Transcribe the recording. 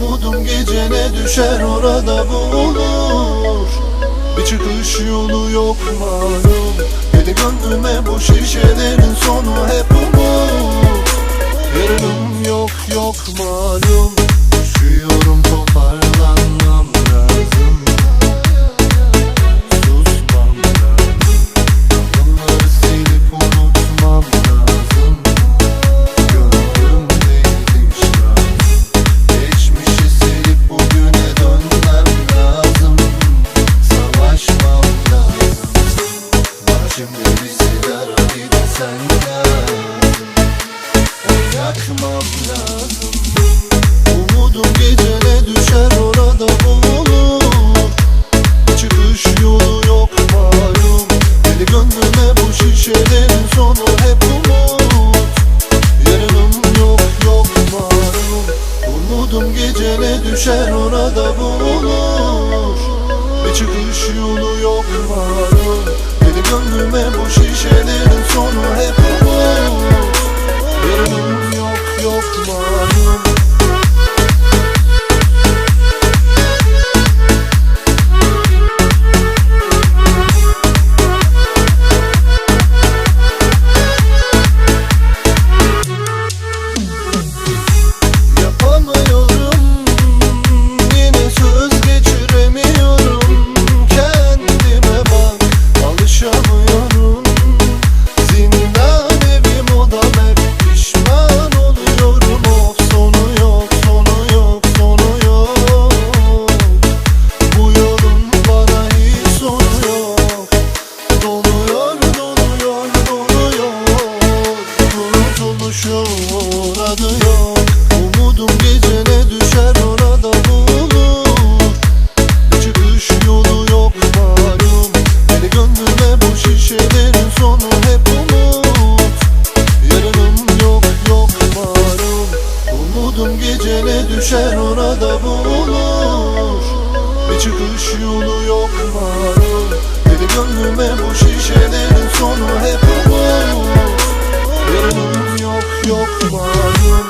Umudum gecene düşer orada bulur Bir çıkış yolu yok malum. Dedi gönlüme bu şişelerin sonu hep umut. Yarınım yok yok malum bir de sen lazım O yakmam Umudum gecene düşer orada bulur Çıkış yolu yok malum Deli gönlüme bu şişelerin sonu hep umut Yarınım yok yok malum Umudum gecene düşer orada bulur Bir çıkış yolu yok malum Deli gönlüme bu şişelerin sonu hep umut Yarınım yok yok malum orada bulur Bir çıkış yolu yok malum Deli gönlüme bu şişelerin sonu hep umut. Yarınım yok yok malum